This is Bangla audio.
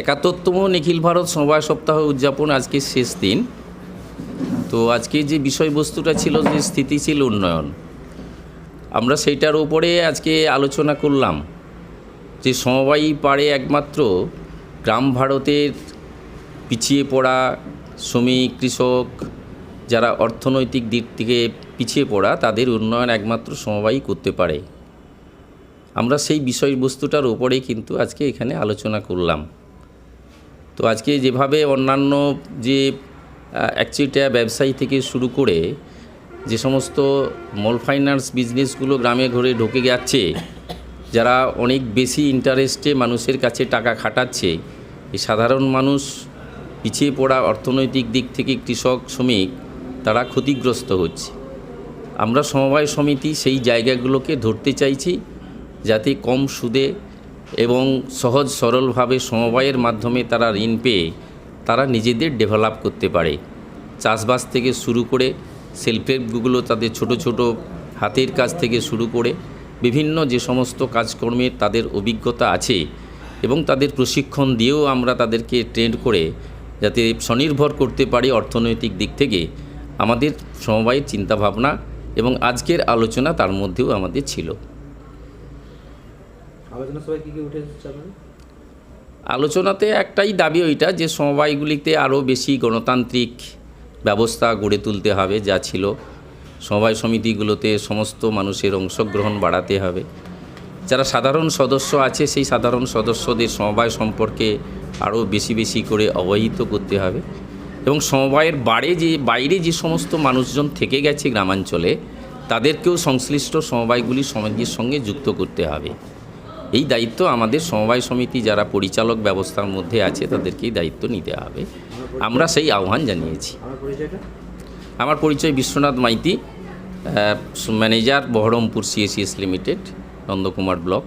একাত্তরতম নিখিল ভারত সমবায় সপ্তাহ উদযাপন আজকে শেষ দিন। তো আজকে যে বিষয়বস্তুটা ছিল যে স্থিতিশীল উন্নয়ন, আমরা সেইটার উপরে আজকে আলোচনা করলাম যে সমবায়ী পারে একমাত্র গ্রাম ভারতের পিছিয়ে পড়া শ্রমিক, কৃষক যারা অর্থনৈতিক দিক থেকে পিছিয়ে পড়া, তাদের উন্নয়ন একমাত্র সমবায়ী করতে পারে। আমরা সেই বিষয়বস্তুটার উপরেই কিন্তু আজকে এখানে আলোচনা করলাম। তো আজকে যেভাবে অন্যান্য যে অ্যাকচুয়ালিটা ব্যবসায়ী থেকে শুরু করে যে সমস্ত মল ফাইন্যান্স বিজনেসগুলো গ্রামে ঘরে ঢুকে যাচ্ছে, যারা অনেক বেশি ইন্টারেস্টে মানুষের কাছে টাকা খাটাচ্ছে, এই সাধারণ মানুষ পিছিয়ে পড়া অর্থনৈতিক দিক থেকে কৃষক, শ্রমিক, তারা ক্ষতিগ্রস্ত হচ্ছে। আমরা সমবায় সমিতি সেই জায়গাগুলোকে ধরতে চাইছি, যাতে কম সুদে এবং সহজ সরলভাবে সমবায়ের মাধ্যমে তারা ঋণ পেয়ে তারা নিজেদের ডেভেলপ করতে পারে। চাষবাস থেকে শুরু করে সেলফ হেল্পগুলো তাদের ছোট ছোট হাতের কাজ থেকে শুরু করে বিভিন্ন যে সমস্ত কাজকর্মের তাদের অভিজ্ঞতা আছে এবং তাদের প্রশিক্ষণ দিয়েও আমরা তাদেরকে ট্রেন্ড করে যাতে স্বনির্ভর করতে পারি অর্থনৈতিক দিক থেকে আমাদের সমবায়ের চিন্তাভাবনা এবং আজকের আলোচনা তার মধ্যেও আমাদের ছিল। আলোচনা কি উঠে আলোচনাতে একটাই দাবি ওইটা যে সমবায়গুলিতে আরও বেশি গণতান্ত্রিক ব্যবস্থা গড়ে তুলতে হবে যা ছিল। সমবায় সমিতিগুলোতে সমস্ত মানুষের অংশগ্রহণ বাড়াতে হবে। যারা সাধারণ সদস্য আছে, সেই সাধারণ সদস্যদের সমবায় সম্পর্কে আরও বেশি বেশি করে অবহিত করতে হবে। এবং সমবায়ের বাড়ে যে, বাইরে যে সমস্ত মানুষজন থেকে গেছে গ্রামাঞ্চলে, তাদেরকেও সংশ্লিষ্ট সমবায়গুলি সমাজের সঙ্গে যুক্ত করতে হবে। এই দায়িত্ব আমাদের সমবায় সমিতি যারা পরিচালক ব্যবস্থার মধ্যে আছে, তাদেরকেই দায়িত্ব নিতে হবে। আমরা সেই আহ্বান জানিয়েছি। আমার পরিচয় Biswanath Maiti manager Baharampur CACS limited Nandakumar block.